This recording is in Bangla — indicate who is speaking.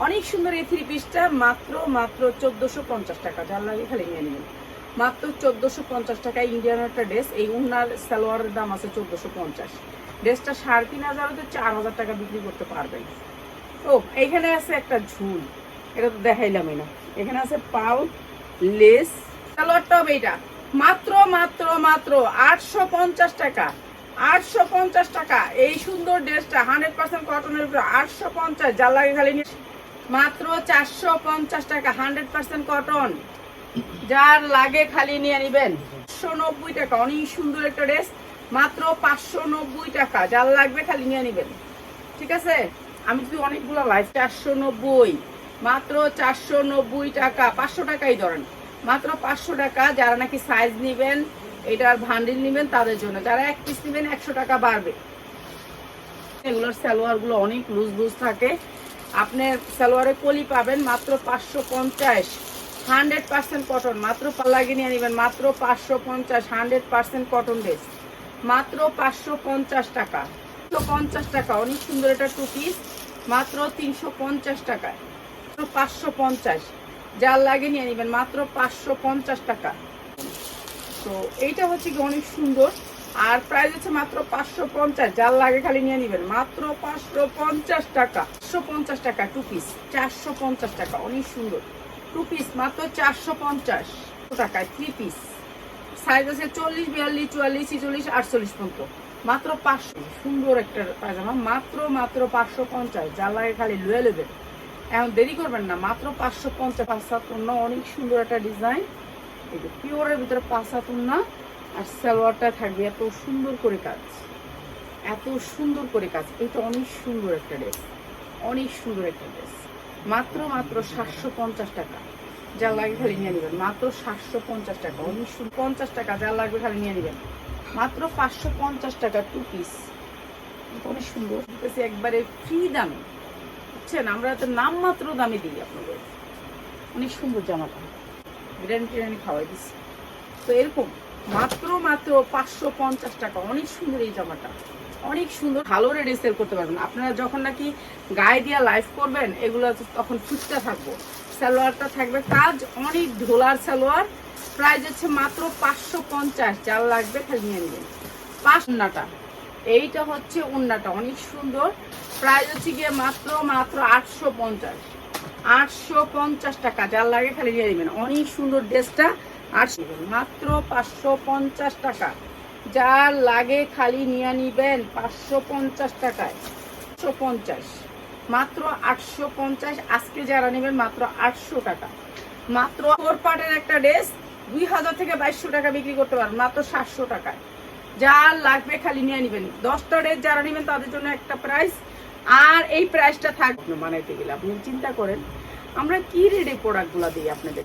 Speaker 1: অনেক সুন্দর এই থ্রি পিসটা, মাত্র মাত্র চোদ্দোশো পঞ্চাশ টাকা। যার লাগে খালি নিয়ে নেবেন। মাত্র চোদ্দোশো পঞ্চাশ টাকা ইন্ডিয়ান একটা ড্রেস এই উন্নার সালোয়ারের দাম আছে চোদ্দোশো পঞ্চাশ। ড্রেসটা সাড়ে তিন হাজার হতে চার হাজার টাকা বিক্রি করতে পারবেন। ও এইখানে আছে একটা ঝুল। এটা তো দেখাইলামই না। এখানে আছে পাল লেস সালোয়ার টপ এইটা। মাত্র মাত্র মাত্র আটশো পঞ্চাশ টাকা। আটশো পঞ্চাশ টাকা। এই সুন্দর ড্রেসটা হান্ড্রেড পার্সেন্ট কটনের উপরে আটশো পঞ্চাশ। যা লাগে খালি নিয়ে- মাত্র চারশো পঞ্চাশ টাকা, হান্ড্রেড পার্সেন্ট কটন যার লাগে খালি নিয়ে নেবেন। পাঁচশো নব্বই টাকা, অনেক সুন্দর একটা ড্রেস মাত্র পাঁচশো নব্বই টাকা। যার লাগবে খালি নিয়ে নেবেন। ঠিক আছে? আমি যদি অনেকগুলো লাইভ চারশো নব্বই, মাত্র চারশো নব্বই টাকা, পাঁচশো টাকাই ধরেন। মাত্র পাঁচশো টাকা, যারা নাকি সাইজ নেবেন, এটার ভান্ডিল নেবেন, তাদের জন্য। যারা এক পিস নেবেন, একশো টাকা বাড়বে। এগুলোর সালোয়ারগুলো অনেক লুজ লুজ থাকে। আপনার সালোয়ারে কলি পাবেন মাত্র পাঁচশো পঞ্চাশ, হান্ড্রেড পার্সেন্ট কটন, মাত্র লাগিয়ে নিয়ে নেবেন, মাত্র পাঁচশো পঞ্চাশ, হান্ড্রেড পার্সেন্ট কটন ড্রেস, মাত্র পাঁচশো পঞ্চাশ টাকা তিনশো পঞ্চাশ টাকা, অনেক সুন্দর একটা টু পিস মাত্র তিনশো পঞ্চাশ টাকায় পাঁচশো পঞ্চাশ, যার লাগে নিয়ে নেবেন মাত্র পাঁচশো পঞ্চাশ টাকা। তো এইটা হচ্ছে কি অনেক সুন্দর। আর প্রাইস হচ্ছে মাত্র পাঁচশো পঞ্চাশ, যার লাগে খালি নিয়ে নেবেন। মাত্র পাঁচশো পঞ্চাশ টাকা, পাঁচশো পঞ্চাশ টাকা টু পিস চারশো পঞ্চাশ টাকা, অনেক সুন্দর। টু পিস মাত্র চারশো পঞ্চাশ টাকায় থ্রি পিস সাইজ আছে চল্লিশ, বিয়াল্লিশ, চুয়াল্লিশ, ছিচল্লিশ, আটচল্লিশ পর্যন্ত। মাত্র পাঁচশো, সুন্দর একটা পায়জামা মাত্র মাত্র পাঁচশো পঞ্চাশ, যার লাগে খালি লুয়ে নেবেন এখন দেরি করবেন না, মাত্র পাঁচশো পঞ্চাশ, পাঁচ সাত অনেক সুন্দর একটা ডিজাইন এই যে পিওরের ভিতরে পাঁচ সাত আর সালোয়ারটা থাকবে এত সুন্দর করে কাজ। এত সুন্দর করে কাজ। এটা অনেক সুন্দর একটা ড্রেস। অনেক সুন্দর একটা ড্রেস। মাত্র মাত্র সাতশো পঞ্চাশ টাকা। যা লাগে খালি নিয়ে নেবেন। মাত্র সাতশো পঞ্চাশ টাকা। সুন্দর পঞ্চাশ টাকা যা লাগবে খালি নিয়ে নেবেন। মাত্র পাঁচশো পঞ্চাশ টাকা টু পিস অনেক সুন্দর। বলতেছি একবারে ফ্রি দামে। বুঝছেন? আমরা তো নামমাত্র দামে দিই আপনাদের। অনেক সুন্দর জামাটা। বিরিয়ানি টিরিয়ানি খাওয়াই দিচ্ছি তো এরকম। মাত্র মাত্র পাঁচশো পঞ্চাশ টাকা। অনেক সুন্দর এই জামাটা। অনেক সুন্দর। ভালো রেডি সেল করতে পারবেন। আপনারা যখন নাকি গায়ে দিয়ে লাইভ করবেন, এগুলো তখন ফুটতে থাকব। সালোয়ারটা থাকবে কাজ, অনেক ঢোলার সালোয়ার। প্রাইস হচ্ছে মাত্র পাঁচশো পঞ্চাশ। যার লাগবে খালি নিয়ে নেবেন। পাঁচ উন্নাটা। এইটা হচ্ছে উন্নাটা। অনেক সুন্দর। প্রাইস হচ্ছে গিয়ে মাত্র মাত্র আটশো পঞ্চাশ। আটশো পঞ্চাশ টাকা। যার লাগে খালি নিয়ে নেবেন। অনেক সুন্দর ড্রেসটা। আটশো মাত্র পাঁচশো পঞ্চাশ টাকা। যার লাগে খালি নিয়ে নিবেন পাঁচশো পঞ্চাশ টাকায়। আটশো পঞ্চাশ। মাত্র আটশো পঞ্চাশ। আজকে যারা নেবেন মাত্র আটশো টাকা। মাত্র ফোর পার্টের একটা ড্রেস। দুই হাজার থেকে বাইশশো টাকা বিক্রি করতে পারেন। মাত্র সাতশো টাকায়। যার লাগবে খালি নিয়ে নেবেন। দশটা ড্রেস যারা নেবেন তাদের জন্য একটা প্রাইস। আর এই প্রাইসটা থাকবে মানে গেলে আপনি চিন্তা করেন, আমরা কি রেডি প্রোডাক্টগুলো দিই আপনাদের?